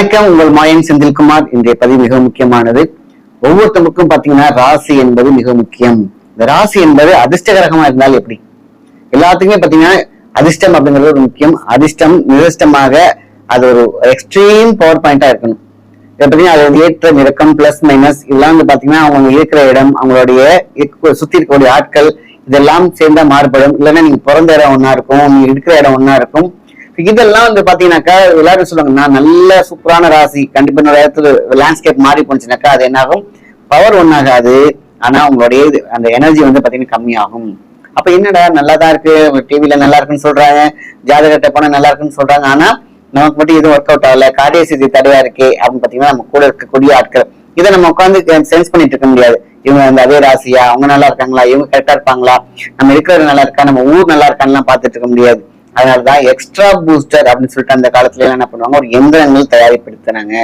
வணக்கம். உங்கள் மாயன் செந்தில்குமார். இன்றைய பதிவு மிக முக்கியமானது. ஒவ்வொருத்தருக்கும் பாத்தீங்கன்னா ராசி என்பது மிக முக்கியம். இந்த ராசி என்பது அதிர்ஷ்டகரகமா இருந்தால் எப்படி? எல்லாத்துக்குமே பாத்தீங்கன்னா அதிர்ஷ்டம் அப்படிங்கிறது ஒரு முக்கியம். அதிர்ஷ்டம் நிரஷ்டமாக அது ஒரு எக்ஸ்ட்ரீம் பவர் பாயிண்டா இருக்கணும். இதை பார்த்தீங்கன்னா அது ஏற்ற நிறக்கம் பிளஸ் மைனஸ் இதெல்லாம் வந்து பாத்தீங்கன்னா அவங்க இருக்கிற இடம் அவங்களுடைய சுத்தி இருக்கக்கூடிய ஆட்கள் இதெல்லாம் சேர்ந்தா மாறுபடும். இல்லைன்னா நீங்க பிறந்த இடம் ஒன்னா இருக்கும் நீங்க இருக்கிற இடம் ஒன்னா இருக்கும். இதெல்லாம் வந்து பாத்தீங்கன்னாக்கா எல்லாரும் சொல்லுவாங்க நான் நல்ல சூப்பரான ராசி. கண்டிப்பா என்னோட இடத்துல லேண்ட்ஸ்கேப் மாறி போனுச்சுனாக்கா அது என்னாகும்? பவர் ஒன்னாகாது ஆனா உங்களுடைய இது- அந்த எனர்ஜி வந்து பாத்தீங்கன்னா கம்மியாகும். அப்ப என்னடா நல்லா தான் இருக்கு டிவில நல்லா இருக்குன்னு சொல்றாங்க. ஜாதகத்தை போனா நல்லா இருக்குன்னு சொல்றாங்க. ஆனா நமக்கு மட்டும் எதுவும் ஒர்க் அவுட் ஆகல. காரிய சிதி தடையா இருக்கே அப்படின்னு பாத்தீங்கன்னா நம்ம கூட இருக்கக்கூடிய ஆட்கள். இதை நம்ம உட்காந்து சென்ஸ் பண்ணிட்டு இருக்க முடியாது. இவங்க அந்த அதே ராசியா? அவங்க நல்லா இருக்காங்களா? இவங்க கரெக்டா இருப்பாங்களா? நம்ம இருக்கிறது நல்லா இருக்கா? நம்ம ஊர் நல்லா இருக்கான்னு பார்த்துட்டு இருக்க முடியாது. அதனாலதான் எக்ஸ்ட்ரா பூஸ்டர் அப்படின்னு சொல்லிட்டு அந்த காலத்துல எல்லாம் என்ன பண்ணுவாங்க? ஒரு எந்திரங்கள் தயாரிப்படுத்தினாங்க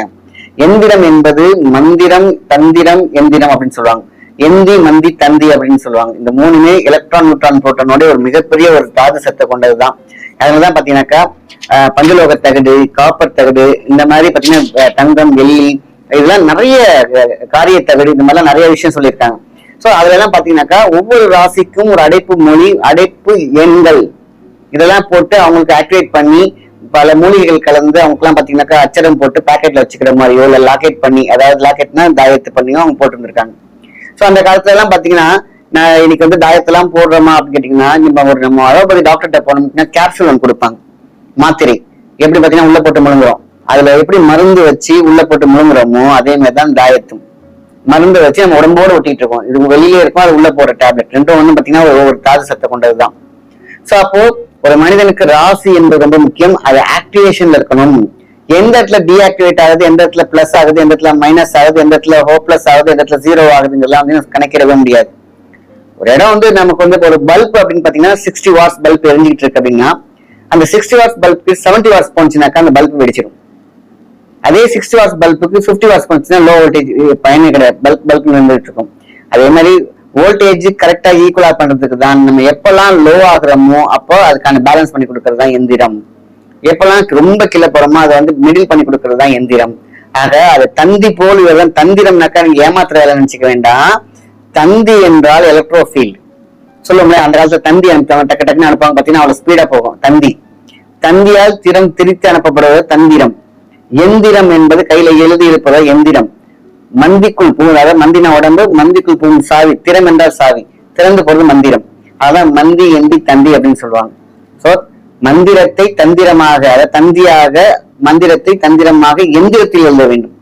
எந்திரம் என்பது மந்திரம் தந்திரம் எந்திரம் அப்படின்னு சொல்லுவாங்க. எந்தி மந்தி தந்தி அப்படின்னு சொல்லுவாங்க. இந்த மூணுமே எலக்ட்ரான் நியூட்ரான் புரோட்டனோட ஒரு மிகப்பெரிய ஒரு தாது சத்தை கொண்டதுதான். அதனாலதான் பாத்தீங்கன்னாக்கா அஹ், பஞ்சலோக தகடு காப்பர் தகடு இந்த மாதிரி பாத்தீங்கன்னா தங்கம் வெள்ளி இதெல்லாம் நிறைய காரிய தகடு இந்த மாதிரிலாம் நிறைய விஷயம் சொல்லியிருக்காங்க. சோ அதுல எல்லாம் பாத்தீங்கன்னாக்கா ஒவ்வொரு ராசிக்கும் ஒரு அடைப்பு மொழி அடைப்பு எண்கள். இதெல்லாம் போட்டு அவங்களுக்கு ஆக்டிவேட் பண்ணி பல மூலிகைகள் கலந்து அவங்களுக்குலாம் பாத்தீங்கன்னாக்கா அச்சரம் போட்டு பாக்கெட்ல வச்சுக்கிற மாதிரியோ இல்ல லாக்கெட் பண்ணி அதாவது லாக்கெட்னா தாயத்து பண்ணியோ அவங்க போட்டுருந்துருக்காங்க. சோ அந்த காலத்துல எல்லாம் பாத்தீங்கன்னா நான் இன்னைக்கு வந்து தாயத்தெல்லாம் போடுறோமா அப்படின்னு கேட்டீங்கன்னா நம்ம ஒரு நம்ம அலோபதி டாக்டர்கிட்ட போனோம்னா கேப்சூல் ஒன்று கொடுப்பாங்க. மாத்திரை. எப்படி பாத்தீங்கன்னா உள்ள போட்டு முழுங்குறோம். அதுல எப்படி மருந்து வச்சு உள்ள போட்டு முழுங்குறோமோ அதே மாதிரி தான் தாயத்தும். மருந்து வச்சு நம்ம உடம்போட ஒட்டிட்டு இருக்கோம். இது வெளியே இருக்கும் அது உள்ள போற டேப்லெட் ரெண்டும் ஒன்றும் பாத்தீங்கன்னா ஒரு தாது சத்தை கொண்டதுதான். சோ அப்போ ஒரு மனிதனுக்கு ராசி என்பது ரொம்ப முக்கியம். அது ஆக்டிவேஷன்ல இருக்கணும். எந்த இடத்துல டீஆக்டிவேட் ஆகுது எந்த இடத்துல பிளஸ் ஆகுது எந்த இடத்துல மைனஸ் ஆகுது எந்த இடத்துல ஹோப்லெஸ் ஆகுது எந்த இடத்துல ஜீரோ ஆகுதுங்கெல்லாம் வந்து கணக்கிடவே முடியாது. ஒரு இடம் வந்து நமக்கு வந்து ஒரு பல்ப் அப்படின்னு பாத்தீங்கன்னா சிக்ஸ்டி வாட்ஸ் பல்ப் எரிஞ்சிட்டு இருக்கு அப்படின்னா அந்த சிக்ஸ்டி வாட்ஸ் பல்புக்கு செவன்டி வாட்ஸ் போனுச்சுனாக்கா அந்த பல்ப் வெடிச்சிடும் அதே சிக்ஸ்டி வாட்ஸ் பல்புக்கு ஃபிஃப்டி வாட்ஸ் போனுச்சுன்னா லோ வோல்டேஜ் பயனே கிடையாது. பல்ப் பல்ப் நின்றுட்டு இருக்கும். அதே மாதிரி வோல்டேஜ் கரெக்டா ஈக்குவலா பண்றதுக்கு தான் நம்ம எப்பெல்லாம் லோ ஆகுறோமோ அப்போ அதுக்கான பேலன்ஸ் பண்ணி கொடுக்கறது தான் எந்திரம். எப்பெல்லாம் ரொம்ப கீழே போறோமோ அதை வந்து மிடில் பண்ணி கொடுக்கறது தான் எந்திரம். ஆக அது தந்தி போல் இதெல்லாம் தந்திரம்னாக்கா நீங்க ஏமாத்துற வேலை நினைச்சுக்க வேண்டாம். தந்தி என்றால் எலக்ட்ரோஃபீல்ட் சொல்லுவோம்ல அந்த காலத்துல தந்தி அனுப்புவாங்க டக்கு டக்குன்னு அனுப்புவாங்க. பாத்தீங்கன்னா அவ்வளவு ஸ்பீடா போகும். தந்தி. தந்தியால் திறம் திரித்து அனுப்பப்படுவது தந்திரம். எந்திரம் என்பது கையில எழுதி இருப்பது எந்திரம். மந்திக்குள் பூ அதாவது மந்தின உடம்பு மந்திக்குள் பூ சாவி திறம் என்றால் சாவி. திறந்து போறது மந்திரம். அதான் மந்தி எந்தி தந்தி அப்படின்னு சொல்லுவாங்க. சோ மந்திரத்தை தந்திரமாக அதாவது தந்தியாக மந்திரத்தை தந்திரமாக எந்திரத்தில் எழுத வேண்டும்.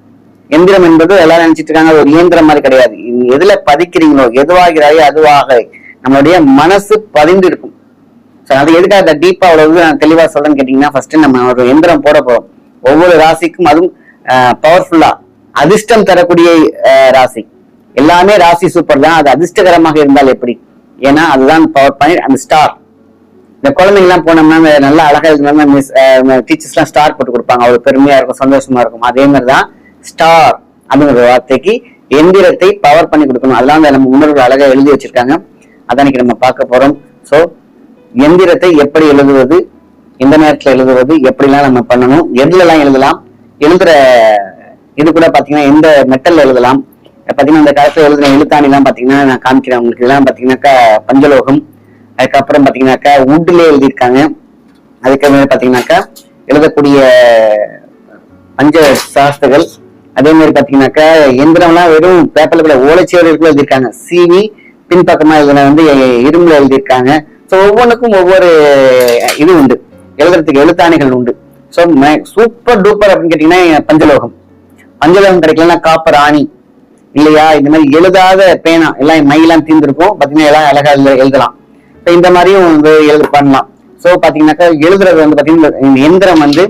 எந்திரம் என்பது எல்லாரும் நினைச்சிட்டு இருக்காங்க ஒரு இயந்திரம் மாதிரி கிடையாது. எதுல பதிக்கிறீங்களோ எதுவாகிறாயோ அதுவாக நம்மளுடைய மனசு பதிந்து இருக்கும். So, அது எதுக்காக அந்த டீப்பா அவ்வளவு நான் தெளிவா சொல்றேன்னு கேட்டீங்கன்னா ஃபர்ஸ்ட் நம்ம ஒரு எந்திரம் போட போறோம். ஒவ்வொரு ராசிக்கும் அதுவும் பவர்ஃபுல்லா அதிர்ஷ்டம் தரக்கூடிய அஹ், ராசி. எல்லாமே ராசி சூப்பர் தான். அது அதிர்ஷ்டகரமாக இருந்தால் எப்படி? ஏன்னா அதுதான் பவர் பாயிண்ட் அந்த ஸ்டார் இந்த குழந்தைங்கலாம் போனோம்னா நல்லா அழகா இருக்கணும்னா மிஸ் டீச்சர்ஸ்லாம் ஸ்டார் போட்டு கொடுப்பாங்க. அவ்வளவு பெருமையா இருக்கும் சந்தோஷமா இருக்கும். அதே மாதிரி தான் ஸ்டார் அப்படிங்கிற வார்த்தைக்கு எந்திரத்தை பவர் பண்ணி கொடுக்கணும். அதெல்லாம் நம்ம முன்னோர்கள் அழகா எழுதி வச்சிருக்காங்க. அதான் நம்ம பார்க்க போறோம். ஸோ எந்திரத்தை எப்படி எழுதுவது எந்த நேரத்துல எழுதுவது எப்படிலாம் நம்ம பண்ணணும் எதுலலாம் எழுதலாம் எழுதுற இது கூட பாத்தீங்கன்னா எந்த மெட்டல் எழுதலாம்? பாத்தீங்கன்னா இந்த காலத்துல எழுதுன எழுத்தாணி எல்லாம் பாத்தீங்கன்னா நான் காமிக்கிறேன் உங்களுக்கு. இதெல்லாம் பாத்தீங்கன்னாக்கா பஞ்சலோகம். அதுக்கப்புறம் பாத்தீங்கன்னாக்கா உட்ல எழுதியிருக்காங்க. அதுக்கப்புறம் பாத்தீங்கன்னாக்கா எழுதக்கூடிய பஞ்ச சாஸ்திரங்கள். அதே மாதிரி பாத்தீங்கன்னாக்கா எந்திரம்லாம் வெறும் பேப்பர்ல கூட ஓலைச்சுவடிகளுக்குள்ள எழுதியிருக்காங்க. சீனி பின்பக்கமா எழுதுன வந்து இரும்புல எழுதியிருக்காங்க. ஸோ ஒவ்வொன்றுக்கும் ஒவ்வொரு இது உண்டு. எழுதுறதுக்கு எழுத்தாணிகள் உண்டு. ஸோ சூப்பர் டூப்பர் அப்படின்னு கேட்டீங்கன்னா பஞ்சலோகம். பஞ்சலோகம் கிடைக்கலன்னா காப்பர் ஆணி. இல்லையா? இந்த மாதிரி எழுதாத பேனா. எல்லாம் மையெல்லாம் தீர்ந்துருக்கும். பாத்தீங்கன்னா எல்லாம் அழகா எழுதலாம். இப்போ இந்த மாதிரியும் வந்து எழுது பண்ணலாம். ஸோ பாத்தீங்கன்னாக்கா எழுதுறது வந்து பாத்தீங்கன்னா இந்த எந்திரம் வந்து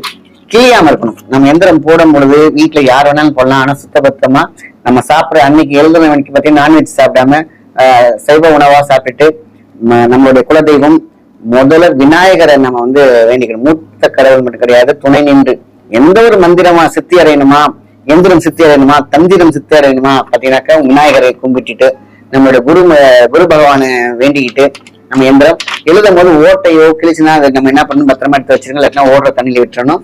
கிளியாம இருக்கணும். நம்ம எந்திரம் போடும் பொழுது வீட்டுல யார் வேணாலும் போடலாம். ஆனா சுத்தபத்தமா நம்ம சாப்பிட்ற அன்னைக்கு எழுதுன பார்த்தீங்கன்னா பாத்தீங்கன்னா நான்வெஜ் சாப்பிடாம சைவ உணவா சாப்பிட்டுட்டு நம்மளுடைய குலதெய்வம் முதல்ல விநாயகரை நம்ம வந்து வேண்டிக்கணும். மூத்த கடவுள் மட்டும் கிடையாது துணை நின்று எந்த ஒரு மந்திரமா சித்தி அடையணுமா எந்திரம் சித்தி அடையணுமா தந்திரம் சித்தி அடையணுமா பாத்தீங்கன்னாக்கா விநாயகரை கும்பிட்டுட்டு நம்மளோட குரு ம- குரு பகவானை வேண்டிக்கிட்டு நம்ம எந்திரம். எழுதும் போது ஓட்டையோ கிழிச்சுன்னா அதை நம்ம என்ன பண்ணணும்? பத்திரமா எடுத்து வச்சிருக்கோம் இல்லாட்டினா ஓடுற தண்ணியில விட்டுறணும்.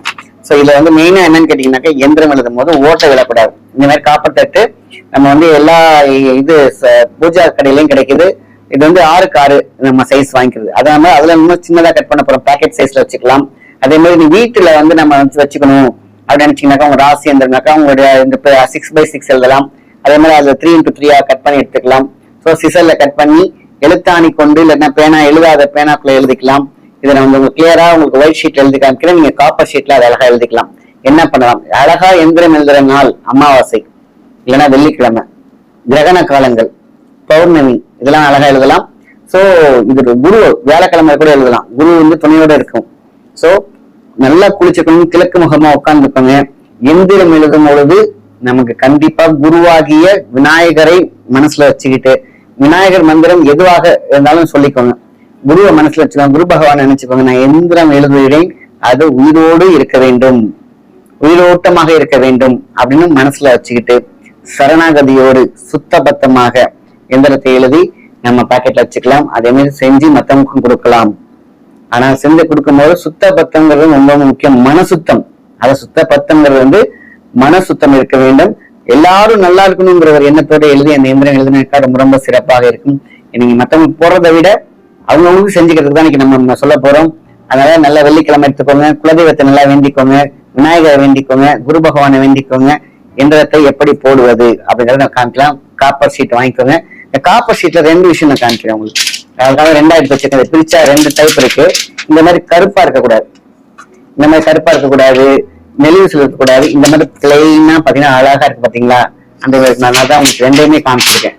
ஸோ இதுல வந்து மெயினா என்னன்னு கேட்டீங்கன்னாக்கா எந்திரம் எழுதும் போது ஓட்டை விழக்கூடாது இந்த மாதிரி காப்பத்தட்டு நம்ம வந்து எல்லா இது ச- பூஜா கடையிலையும் கிடைக்குது. இது வந்து ஆறுக்கு ஆறு நம்ம சைஸ் வாங்கிக்கிறது. அதாம அதுல இன்னும் சின்னதா கட் பண்ண போறோம். பேக்கெட் சைஸ்ல வச்சுக்கலாம். அதே மாதிரி நீ வீட்டுல வந்து நம்ம வந்து வச்சுக்கணும். அப்படி நினைச்சீங்கன்னாக்கா உங்க ராசி இருந்திருந்தாக்கா உங்களுடைய இந்த சிக்ஸ் பை சிக்ஸ் எழுதலாம். அதே மாதிரி அதுல த்ரீ இன்டூ த்ரீயா கட் பண்ணி எடுத்துக்கலாம். ஸோ சிசல்ல கட் பண்ணி எழுத்தாணி கொண்டு இல்லைன்னா பேனா எழுதாத பேனாக்குள்ள எழுதிக்கலாம். இதை நான் உங்களுக்கு கிளியரா உங்களுக்கு ஒயிட் ஷீட் எழுதி காமிக்கிறேன். நீங்க காப்பர் ஷீட்ல அதை அழகா எழுதிக்கலாம். என்ன பண்ணலாம்? அழகா எந்திரம் எழுதுற நாள் அமாவாசை இல்லைன்னா வெள்ளிக்கிழமை கிரகண காலங்கள் பௌர்ணமி இதெல்லாம் அழகா எழுதலாம். ஸோ இது குரு வியாழக்கிழமை கூட எழுதலாம். குரு வந்து துணையோட இருக்கும். ஸோ நல்லா குளிச்சுக்கணும் கிழக்கு முகமா உட்கார்ந்துக்கோங்க எந்திரம் எழுதும் பொழுது நமக்கு கண்டிப்பா குருவாகிய விநாயகரை மனசுல வச்சுக்கிட்டு விநாயகர் மந்திரம் எதுவாக இருந்தாலும் சொல்லிக்கோங்க. குருவை மனசுல வச்சுக்கோங்க. குரு பகவான் நினைச்சுக்கோங்க. நான் எந்திரம் எழுதுகிறேன். அது உயிரோடு இருக்க வேண்டும். உயிரோட்டமாக இருக்க வேண்டும் அப்படின்னு மனசுல வச்சுக்கிட்டு சரணாகதியோடு சுத்தபத்தமாக எந்திரத்தை எழுதி நம்ம பாக்கெட்ல வச்சுக்கலாம். அதே மாதிரி செஞ்சு மத்தவங்களுக்கும் கொடுக்கலாம். ஆனா செஞ்சு கொடுக்கும்போது சுத்த பத்தங்கிறது ரொம்ப முக்கியம். மன சுத்தம் அத சுத்த பத்தங்கிறது வந்து மன சுத்தம் இருக்க வேண்டும். எல்லாரும் நல்லா இருக்கணுங்கிற ஒரு எண்ணத்தோட எழுதி அந்த எந்திரம் எழுதினாக்கா ரொம்ப ரொம்ப சிறப்பாக இருக்கும். நீங்க மத்தவங்க போறதை விட அவங்கவுங்களுக்கு செஞ்சுக்கிறதுக்கு தான் இன்னைக்கு நம்ம நம்ம சொல்ல போறோம். அதனால நல்ல வெள்ளிக்கிழமை எடுத்துக்கோங்க. குலதெய்வத்தை நல்லா வேண்டிக்கோங்க. விநாயகரை வேண்டிக்கோங்க. குரு பகவானை வேண்டிக்கோங்க. எந்திரத்தை எப்படி போடுவது அப்படிங்கறத நான் காமிக்கலாம். காப்பர் ஷீட் வாங்கிக்கோங்க. இந்த காப்பர் ஷீட்ல ரெண்டு விஷயம் நான் காமிக்கிறேன் உங்களுக்கு. அதுக்காக ரெண்டாயிரத்தி வச்சிருக்கேன் பிரிச்சா ரெண்டு டைப் இருக்கு. இந்த மாதிரி கருப்பா இருக்கக்கூடாது. இந்த மாதிரி கருப்பா இருக்கக்கூடாது. நெலிவுசில் இருக்கக்கூடாது. இந்த மாதிரி பிளெயினா பாத்தீங்கன்னா அழகா இருக்கு பாத்தீங்களா? அந்த ஒரு நான் தான் உங்களுக்கு ரெண்டையுமே காமிச்சிருக்கேன்.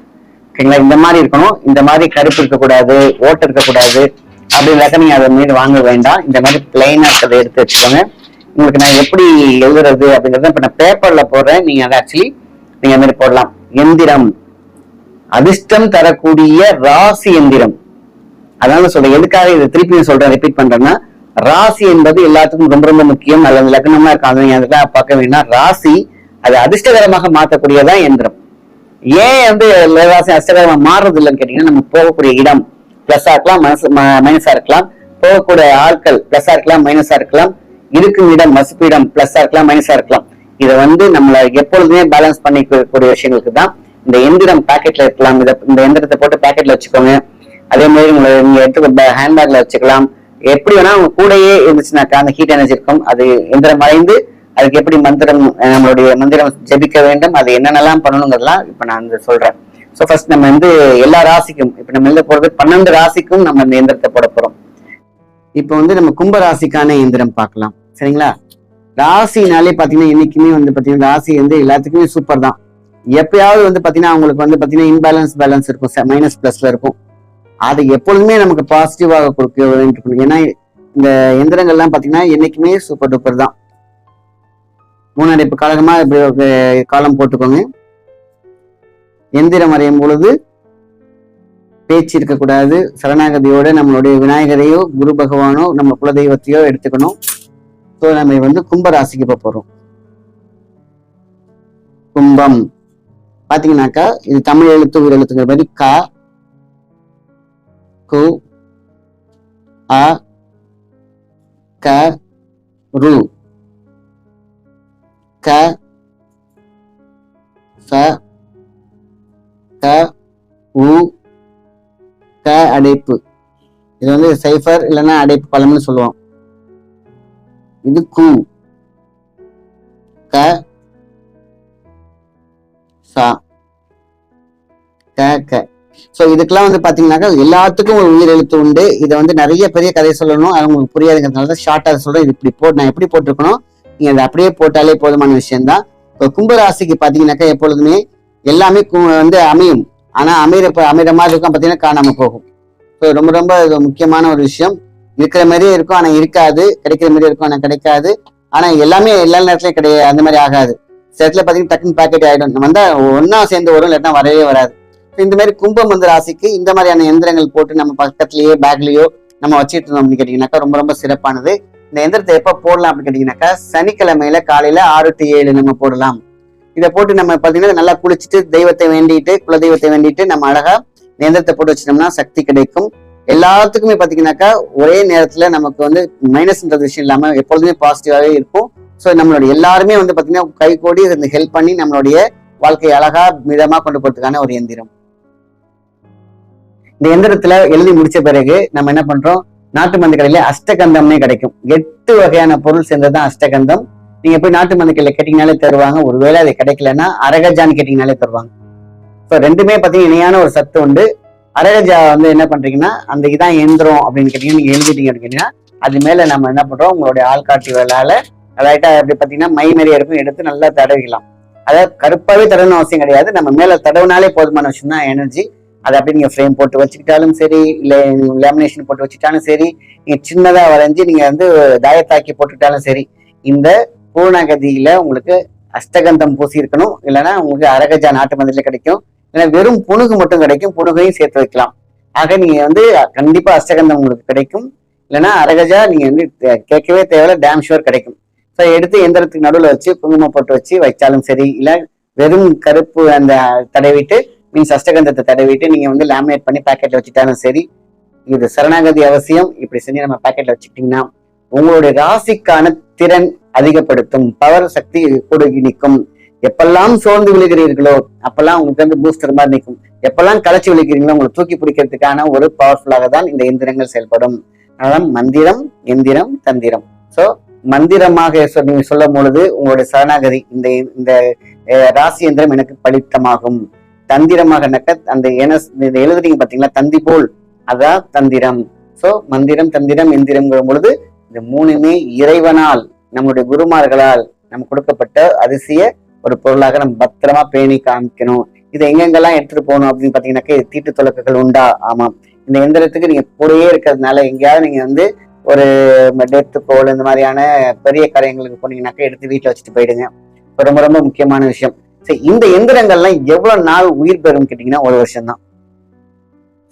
ஓகேங்களா? இந்த மாதிரி இருக்கணும். இந்த மாதிரி கருப்பு இருக்கக்கூடாது. ஓட்டு இருக்கக்கூடாது. அப்படின்னாக்க நீங்க அதை மீது வாங்க வேண்டாம். இந்த மாதிரி பிளெயினா இருக்கிறத எடுத்து வச்சுக்கோங்க. உங்களுக்கு நான் எப்படி எழுதுறது அப்படிங்கறத இப்ப நான் பேப்பர்ல போடுறேன். நீங்க அதை ஆக்சுவலி நீங்க அந்த மாதிரி போடலாம். எந்திரம். அதிர்ஷ்டம் தரக்கூடிய ராசி எந்திரம். அதனால சொல்றேன். எதுக்காக இதை திருப்பி சொல்றேன்? ரிப்பீட் பண்றேன்னா ராசி என்பது எல்லாத்துக்கும் ரொம்ப ரொம்ப முக்கியம். அல்லது லக்னமா இருக்காங்க நீங்க அதெல்லாம் பார்க்க வேண்டாம். ராசி அது அதிர்ஷ்டகரமாக மாற்றக்கூடியதான் எந்திரம். ஏன் வந்து ராசி அதிர்ஷ்டகரமா மாறுறது இல்லைன்னு கேட்டீங்கன்னா நம்ம போகக்கூடிய இடம் பிளஸ்ஸா இருக்கலாம் மனசு மைனஸா இருக்கலாம். போகக்கூடிய ஆட்கள் பிளஸ்ஸா இருக்கலாம் மைனஸா இருக்கலாம். இருக்கும் இடம் மசுப்பு இடம் பிளஸ்ஸா இருக்கலாம் மைனஸா இருக்கலாம். இதை வந்து நம்மள எப்பொழுதுமே பேலன்ஸ் பண்ணிக்கக்கூடிய விஷயங்களுக்கு தான் இந்த எந்திரம் பாக்கெட்ல இருக்கலாம். இந்த எந்திரத்தை போட்டு பாக்கெட்ல வச்சுக்கோங்க. அதே மாதிரி உங்களை நீங்க எடுத்து ஹேண்ட்பேக்ல வச்சுக்கலாம். எப்படி வேணா உங்க கூடயே இருந்துச்சுனாக்கா அந்த ஹீட் எனர்ஜி இருக்கும். அது எந்திரம் மறைந்து அதுக்கு எப்படி மந்திரம் நம்மளுடைய மந்திரம் ஜெபிக்க வேண்டும் அது என்னென்னலாம் பண்ணணுங்கிறதுலாம் இப்ப நான் சொல்றேன். சோ ஃபர்ஸ்ட் நம்ம வந்து எல்லா ராசிக்கும் இப்ப நம்ம எழுத போறது பன்னெண்டு ராசிக்கும் நம்ம இந்த எந்திரத்தை போட போறோம். இப்போ வந்து நம்ம கும்ப ராசிக்கான எந்திரம் பார்க்கலாம். சரிங்களா? ராசினாலே பாத்தீங்கன்னா என்னைக்குமே வந்து பாத்தீங்கன்னா ராசி வந்து எல்லாத்துக்குமே சூப்பர் தான். எப்பயாவது வந்து பாத்தீங்கன்னா அவங்களுக்கு வந்து பாத்தீங்கன்னா இன்பேலன்ஸ் பேலன்ஸ் இருக்கும். மைனஸ் பிளஸ்ல இருக்கும். அது எப்பொழுதுமே நமக்கு பாசிட்டிவாக கொடுக்க வேண்டும் ஏன்னா இந்த எந்திரங்கள்லாம் பார்த்தீங்கன்னா என்னைக்குமே சூப்பர் டூப்பர் தான். மூணடைப்பு காலகமாக இப்படி காலம் போட்டுக்கோங்க. எந்திரம் வரையும் பொழுது பேச்சு இருக்கக்கூடாது. சரணாகதியோட நம்மளுடைய விநாயகரையோ குரு பகவானோ நம்ம குலதெய்வத்தையோ எடுத்துக்கணும். ஸோ நம்ம வந்து கும்ப ராசிக்கு போக போறோம். கும்பம். பார்த்தீங்கன்னாக்கா இது தமிழ் எழுத்து உயிர் எழுத்துங்கிற மாதிரி கா கு அ க ரு. க ச க உ க அடைப்பு. இது வந்து சைஃபர் இல்லைன்னா அடைப்பு பழம்னு சொல்லுவோம். இது கு. க சா க க. சோ இதுக்கெல்லாம் வந்து பாத்தீங்கன்னாக்கா எல்லாத்துக்கும் ஒரு உயிர் எழுத்து உண்டு. இதை வந்து நிறைய பெரிய கதை சொல்லணும். அது உங்களுக்கு புரியாதுங்கிறதுனால தான் ஷார்ட்டா சொல்கிறேன் இது இப்படி போட்டு நான் எப்படி போட்டிருக்கணும்? நீங்க அதை அப்படியே போட்டாலே போதுமான விஷயம்தான். இப்போ கும்பராசிக்கு பாத்தீங்கன்னாக்கா எப்பொழுதுமே எல்லாமே வந்து அமையும். ஆனா அமைகிற அமைகிற மாதிரி இருக்கும். பாத்தீங்கன்னா காணாம போகும். ஸோ ரொம்ப ரொம்ப முக்கியமான ஒரு விஷயம். இருக்கிற மாதிரியே இருக்கும். ஆனா இருக்காது. கிடைக்கிற மாதிரியே இருக்கும். ஆனா கிடைக்காது. ஆனா எல்லாமே எல்லா நேரத்துலயும் கிடையாது அந்த மாதிரி ஆகாது. சில இடத்துல பாத்தீங்கன்னா டக்குன்னு பேக்கெட் ஆயிடும். நம்ம வந்தா ஒன்னா சேர்ந்து வரும். இல்லாட்டா வரவே வராது. இந்த மாதிரி கும்பம் வந்து ராசிக்கு இந்த மாதிரியான எந்திரங்கள் போட்டு நம்ம பக்கத்துலயோ பேக்லயோ நம்ம வச்சுட்டு இருந்தோம் அப்படின்னு கேட்டீங்கன்னாக்கா ரொம்ப ரொம்ப சிறப்பானது. இந்த எந்திரத்தை எப்போ போடலாம் அப்படின்னு கேட்டீங்கன்னாக்கா சனிக்கிழமையில காலையில ஆறு டு ஏழு நம்ம போடலாம். இதை போட்டு நம்ம பாத்தீங்கன்னா நல்லா குளிச்சுட்டு தெய்வத்தை வேண்டிட்டு குலதெய்வத்தை வேண்டிட்டு நம்ம அழகா இந்த எந்திரத்தை போட்டு வச்சிட்டோம்னா சக்தி கிடைக்கும். எல்லாத்துக்குமே பாத்தீங்கன்னாக்கா ஒரே நேரத்துல நமக்கு வந்து மைனஸ்ன்றது விஷயம் இல்லாம எப்பொழுதுமே பாசிட்டிவாகவே இருக்கும். ஸோ நம்மளுடைய எல்லாருமே வந்து பாத்தீங்கன்னா கை கோடி இந்த ஹெல்ப் பண்ணி நம்மளுடைய வாழ்க்கையை அழகா மிதமா கொண்டு போறதுக்கான ஒரு எந்திரம். இந்த எந்திரத்துல எழுதி முடிச்ச பிறகு நம்ம என்ன பண்றோம்? நாட்டு மருந்து கடையில அஷ்டகந்தம்னே கிடைக்கும். எட்டு வகையான பொருள் சேர்ந்ததுதான் அஷ்டகந்தம். நீங்க போய் நாட்டு மருந்து கடையில கேட்டீங்கனாலே தருவாங்க. ஒருவேளை அது கிடைக்கலன்னா அரகஜான்னு கேட்டீங்கனாலே தருவாங்க. ஸோ ரெண்டுமே பார்த்தீங்கன்னா இணையான ஒரு சத்து உண்டு. அரகஜா வந்து என்ன பண்றீங்கன்னா அந்த இதான் எந்திரம் அப்படின்னு கேட்டீங்கன்னா நீங்க எழுதிட்டீங்க அப்படின்னு கேட்டீங்கன்னா அது மேல நம்ம என்ன பண்றோம்? உங்களுடைய ஆள்காட்டி வேலால லைட்டா எப்படி பார்த்தீங்கன்னா மை நிறைய இருக்கும். எடுத்து நல்லா தடவிக்கலாம். அதாவது கருப்பாவே தடவணும் அவசியம் கிடையாது. நம்ம மேல தடவுனாலே போதுமான விஷயம் தான் எனர்ஜி அதை அப்படி நீங்க ஃப்ரேம் போட்டு வச்சுக்கிட்டாலும் சரி இல்லை லேமினேஷன் போட்டு வச்சுக்கிட்டாலும் சரி நீங்க சின்னதா வரைஞ்சி நீங்க வந்து தாயத்தாக்கி போட்டுக்கிட்டாலும் சரி இந்த பூர்ணகதியில உங்களுக்கு அஷ்டகந்தம் பூசி இருக்கணும் இல்லைன்னா உங்களுக்கு அரகஜா நாட்டு மந்திரில கிடைக்கும். இல்லை வெறும் புணுகு மட்டும் கிடைக்கும். புணுகையும் சேர்த்து வைக்கலாம். ஆக நீங்க வந்து கண்டிப்பா அஷ்டகந்தம் உங்களுக்கு கிடைக்கும். இல்லைன்னா அரகஜா நீங்க வந்து கேட்கவே தேவையில்ல டேம் ஷுவர் கிடைக்கும். ஸோ எடுத்து எந்திரத்துக்கு நடுவில் வச்சு குங்குமம் போட்டு வச்சு வச்சாலும் சரி இல்லை வெறும் கருப்பு அந்த தடவிட்டு மீன்ஸ் அஷ்டகந்தத்தை தடவிட்டு நீங்க வந்து லேமினேட் பண்ணி பாக்கெட்ல வச்சுட்டாலும் சரி இது சரணாகதி அவசியம். இப்படி செஞ்சு நம்ம பாக்கெட்ல வச்சுக்கிட்டீங்கன்னா உங்களுடைய ராசிக்கான திறன் அதிகப்படுத்தும் பவர் சக்தி கூட நிற்கும் எப்பெல்லாம் சோர்ந்து விழுகிறீர்களோ அப்பெல்லாம் உங்களுக்கு வந்து பூஸ்டர் மாதிரி நிற்கும். எப்பெல்லாம் களைச்சி விழுகிறீங்களோ உங்களை தூக்கி பிடிக்கிறதுக்கான ஒரு பவர்ஃபுல்லாக தான் இந்த எந்திரங்கள் செயல்படும். அதனால மந்திரம் எந்திரம் தந்திரம். சோ மந்திரமாக நீங்க சொல்லும் பொழுது உங்களுடைய சரணாகதி இந்த இந்த ராசி எந்திரம் எனக்கு பலித்தமாகும் தந்திரமாக நக்க அந்த என எழுதுறீங்க பாத்தீங்களா? தந்தி போல். அதான் தந்திரம். சோ மந்திரம் தந்திரம் எந்திரம்ங்கிற பொழுது இந்த மூணுமே இறைவனால் நம்முடைய குருமார்களால் நம்ம கொடுக்கப்பட்ட அதிசய ஒரு பொருளாக நம்ம பத்திரமா பேணி காமிக்கணும். இதை எங்கெங்கெல்லாம் எடுத்துட்டு போகணும் அப்படின்னு பாத்தீங்கன்னாக்க தீட்டு தொலக்குகள் உண்டா? ஆமாம். இந்த எந்திரத்துக்கு நீங்க கூடயே இருக்கிறதுனால எங்கேயாவது நீங்க வந்து ஒரு டெத்து கோல் இந்த மாதிரியான பெரிய காரியங்களுக்கு போனீங்கன்னாக்க எடுத்து வீட்டுல வச்சுட்டு போயிடுங்க. ரொம்ப ரொம்ப முக்கியமான விஷயம். சரி இந்த எந்திரங்கள்லாம் எவ்வளவு நாள் உயிர் பெறும் கேட்டீங்கன்னா ஒரு வருஷம் தான்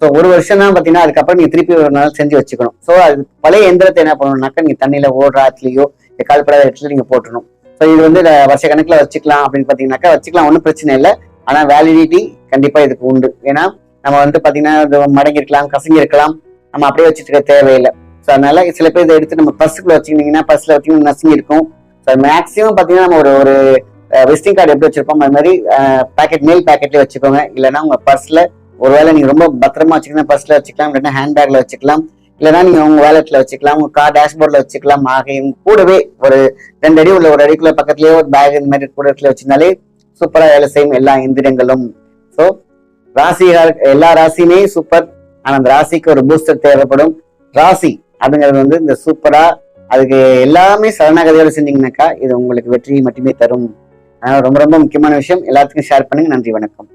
ஸோ ஒரு வருஷம் தான் பார்த்தீங்கன்னா அதுக்கப்புறம் நீங்கள் திருப்பி ஒரு நாள் செஞ்சு வச்சுக்கணும். ஸோ அது பழைய எந்திரத்தை என்ன பண்ணணும்னாக்கா நீங்கள் தண்ணியில் ஓடுற ஆத்துலயோ கால் கால்படாத இடத்துல நீங்கள் போட்டணும். ஸோ இது வந்து வருஷ கணக்கில் வச்சுக்கலாம் அப்படின்னு பார்த்தீங்கன்னாக்கா வச்சுக்கலாம் ஒன்றும் பிரச்சனை இல்லை. ஆனால் வேலிடிட்டி கண்டிப்பாக இதுக்கு உண்டு. ஏன்னா நம்ம வந்து பார்த்தீங்கன்னா இது மடங்கிருக்கலாம் கசங்கி இருக்கலாம் நம்ம அப்படியே வச்சுட்டு இருக்க தேவையில்லை. ஸோ அதனால சில பேர் இதை எடுத்து நம்ம பர்ஸுக்குள்ள வச்சுக்கிட்டிங்கன்னா பஸ்ஸில் வச்சுக்கிட்டு நசுங்கி இருக்கும் ஸோ மேக்ஸிமம் பார்த்தீங்கன்னா நம்ம ஒரு ஒரு விசிட்டிங் கார்டு எப்படி வச்சிருப்போம் அது மாதிரி பேக்கெட் மேல் பேக்கெட்லேயே வச்சுக்கோங்க. இல்லைன்னா உங்கள் பர்ஸில் ஒருவேளை நீங்கள் ரொம்ப பத்திரமா வச்சுக்கணும் பர்ஸில் வச்சுக்கலாம் இல்லைன்னா ஹேண்ட் பேக்கில் வச்சுக்கலாம். இல்லைன்னா நீங்கள் உங்கள் வேலெட்டில் வச்சுக்கலாம் உங்கள் கார் டேஷ்போர்டில் வச்சுக்கலாம். ஆகையும் கூடவே ஒரு ரெண்டு அடி உள்ள ஒரு அடிக்குள்ள பக்கத்துலேயே ஒரு பேக் இந்த மாதிரி கூட இடத்துல வச்சுருந்தாலே சூப்பராக வேலை செய்யும் எல்லா எந்திரங்களும் ஸோ ராசிகள் எல்லா ராசியுமே சூப்பர் ஆனால் அந்த ராசிக்கு ஒரு பூஸ்டர் தேவைப்படும். ராசி அப்படிங்கிறது வந்து இந்த சூப்பராக அதுக்கு எல்லாமே சரணாகதியோடு செஞ்சீங்கன்னாக்கா இது உங்களுக்கு வெற்றியை மட்டுமே தரும். அதனால ரொம்ப ரொம்ப முக்கியமான விஷயம். எல்லாத்துக்கும் ஷேர் பண்ணுங்க. நன்றி வணக்கம்.